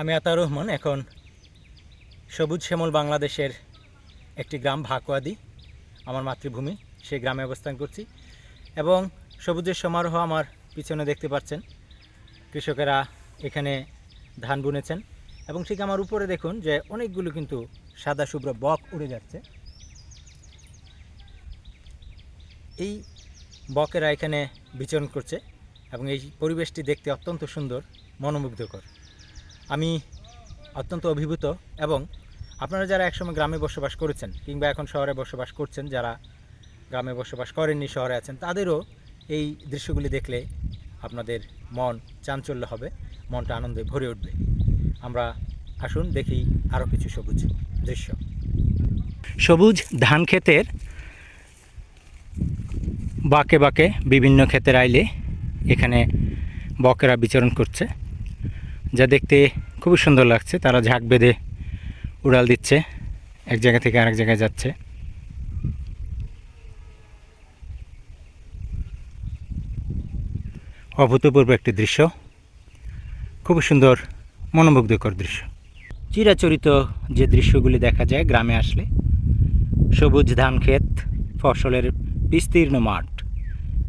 আমি আতার রহমান, এখন সবুজ শ্যামল বাংলাদেশের একটি গ্রাম ভাকুয়াদি, আমার মাতৃভূমি। সেই গ্রামে অবস্থান করছি এবং সবুজের সমারোহ আমার পিছনে দেখতে পাচ্ছেন। কৃষকেরা এখানে ধান বুনেছেন এবং ঠিক আমার উপরে দেখুন যে অনেকগুলো কিন্তু সাদা শুভ্র বক উড়ে যাচ্ছে। এই বকেরা এখানে বিচরণ করছে এবং এই পরিবেশটি দেখতে অত্যন্ত সুন্দর, মনোমুগ্ধকর। আমি অত্যন্ত অভিভূত এবং আপনারা যারা একসময় গ্রামে বসবাস করেছেন কিংবা এখন শহরে বসবাস করছেন, যারা গ্রামে বসবাস করেননি, শহরে আছেন, তাদেরও এই দৃশ্যগুলি দেখলে আপনাদের মন চাঞ্চল্য হবে, মনটা আনন্দে ভরে উঠবে। আমরা আসুন, দেখি আরও কিছু সবুজ দৃশ্য। সবুজ ধান ক্ষেতের বাঁকে বাঁকে বিভিন্ন ক্ষেতের আইলে এখানে বকেরা বিচরণ করছে। যা দেখতে খুবই সুন্দর লাগছে। তারা ঝাঁক বেঁধে উড়াল দিচ্ছে। এক জায়গা থেকে আরেক জায়গায় যাচ্ছে। অভূতপূর্ব একটি দৃশ্য। খুবই সুন্দর, মনোমুগ্ধকর দৃশ্য। চিরাচরিত যে দৃশ্যগুলি দেখা যায় গ্রামে আসলে, সবুজ ধান ক্ষেত, ফসলের বিস্তীর্ণ মাঠ,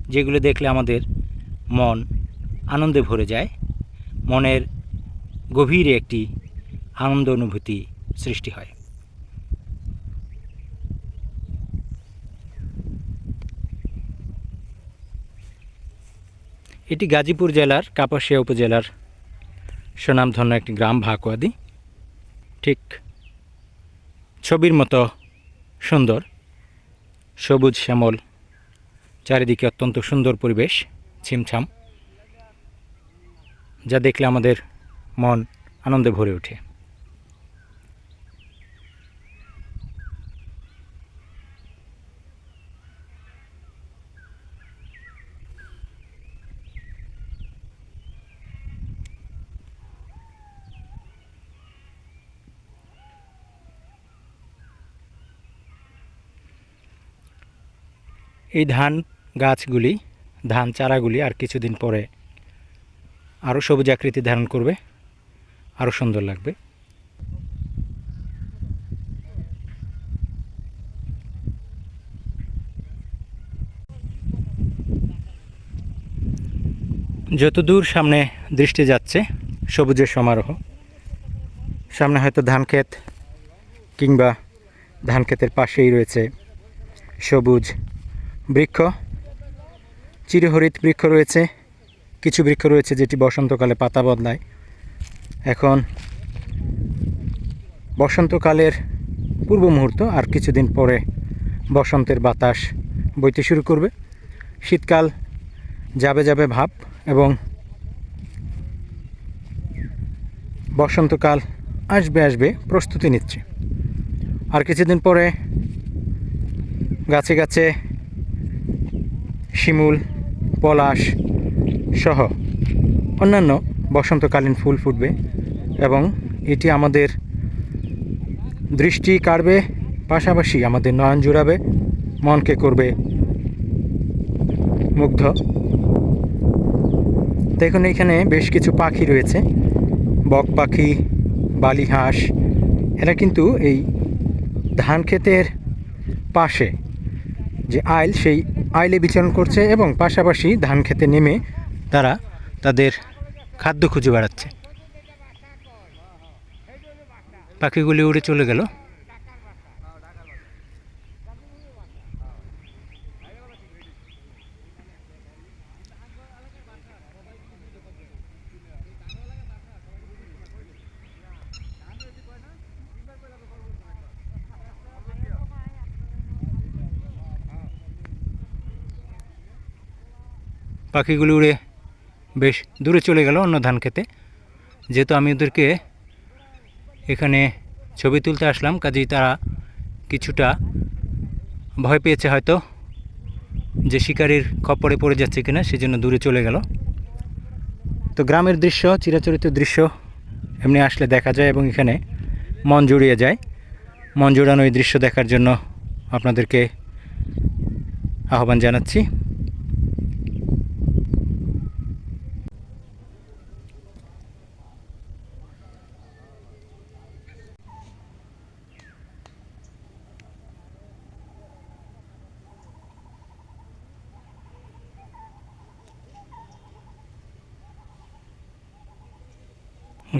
যেগুলো দেখলে আমাদের মন আনন্দে ভরে যায়। মনের গভীরে একটি আনন্দ অনুভূতি সৃষ্টি হয়। এটি গাজীপুর জেলার, কাপাসিয়া উপজেলার সুনামধন্য একটি গ্রাম ভাকুয়াদি। ঠিক ছবির মতো সুন্দর, সবুজ শ্যামল, চারিদিকে অত্যন্ত সুন্দর পরিবেশ ছিমছাম যা দেখলে আমাদের মন আনন্দে ভরে ওঠে। এই ধান গাছগুলি, ধান চারাগুলি আর কিছুদিন পরে আরও সবুজ আকৃতি ধারণ করবে। আরও সুন্দর লাগবে। যতদূর সামনে দৃষ্টি যাচ্ছে, সবুজের সমারোহ, সামনে হয়তো ধান ক্ষেত কিংবা ধান ক্ষেতের পাশেই রয়েছে সবুজ বৃক্ষ চিরহরিত বৃক্ষ রয়েছে, কিছু বৃক্ষ রয়েছে যেটি বসন্তকালে পাতা বদলায়। এখন বসন্তকালের পূর্ব মুহূর্ত আর কিছুদিন পরে বসন্তের বাতাস বইতে শুরু করবে। শীতকাল যাবে যাবে ভাব এবং বসন্তকাল আসবে আসবে প্রস্তুতি নিচ্ছে। আর কিছুদিন পরে গাছে গাছে শিমুল, পলাশ সহ অন্যান্য বসন্তকালীন ফুল ফুটবে। এবং এটি আমাদের দৃষ্টি কাড়বে, পাশাপাশি আমাদের নয়ন জুড়াবে, মনকে করবে মুগ্ধ। দেখুন, এখানে বেশ কিছু পাখি রয়েছে, বক পাখি বালি হাঁস এরা কিন্তু এই ধান ক্ষেতের পাশে যে আইল, সেই আইলে বিচরণ করছে এবং পাশাপাশি ধান খেতে নেমে তারা তাদের খাদ্য খুঁজে বেড়াচ্ছে। পাখিগুলি উড়ে চলে গেল। পাখিগুলি উড়ে বেশ দূরে চলে গেল অন্য ধান খেতে। যেহেতু আমি ওদেরকে এখানে ছবি তুলতে আসলাম, কাজেই তারা কিছুটা ভয় পেয়েছে হয়তো যে শিকারির খপ্পরে পড়ে যাচ্ছে কিনা, সেজন্য দূরে চলে গেল। তো গ্রামের দৃশ্য, চিরাচরিত দৃশ্য, এমনি আসলে দেখা যায় এবং এখানে মন জুড়িয়ে যায়। মন জোড়ানো এই দৃশ্য দেখার জন্য আপনাদেরকে আহ্বান জানাচ্ছি।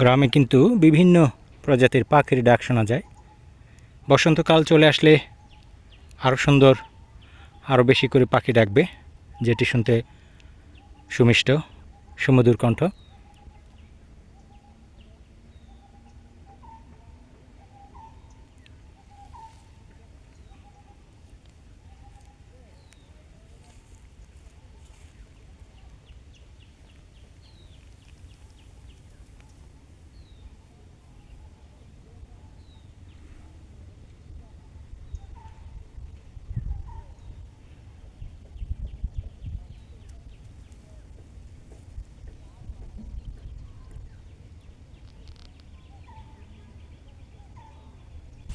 গ্রামে কিন্তু বিভিন্ন প্রজাতির পাখির ডাক শোনা যায়। বসন্তকাল চলে আসলে আরও সুন্দর আরও বেশি করে পাখি ডাকবে, যেটি শুনতে সুমিষ্ট, সুমধুর কণ্ঠ।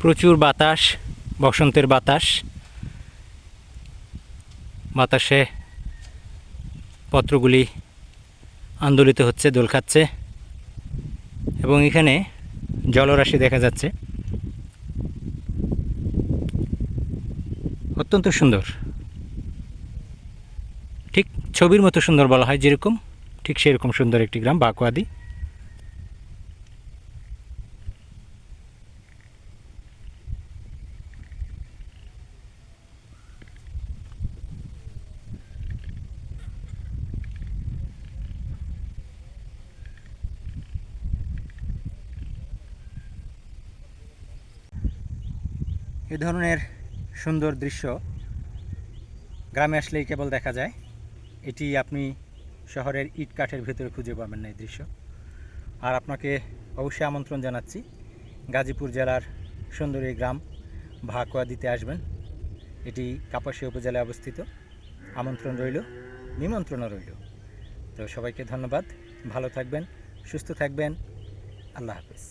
প্রচুর বাতাস, বসন্তের বাতাস। বাতাসে পত্রগুলি আন্দোলিত হচ্ছে, দোল খাচ্ছে এবং এখানে জলরাশি দেখা যাচ্ছে। অত্যন্ত সুন্দর। ঠিক ছবির মতো সুন্দর বলা হয়, যেরকম, ঠিক সেরকম সুন্দর একটি গ্রাম, বাকুয়াদি। এ ধরনের সুন্দর দৃশ্য গ্রামে আসলেই কেবল দেখা যায়। এটি আপনি শহরের ইট কাঠের ভেতরে খুঁজে পাবেন না এই দৃশ্য। আর আপনাকে অবশ্যই আমন্ত্রণ জানাচ্ছি, গাজীপুর জেলার সুন্দর এই গ্রাম ভাকুয়া দিতে আসবেন। এটি কাপাসিয়া উপজেলায় অবস্থিত। আমন্ত্রণ রইল, নিমন্ত্রণও রইল। তো সবাইকে ধন্যবাদ। ভালো থাকবেন, সুস্থ থাকবেন। আল্লাহ হাফিজ।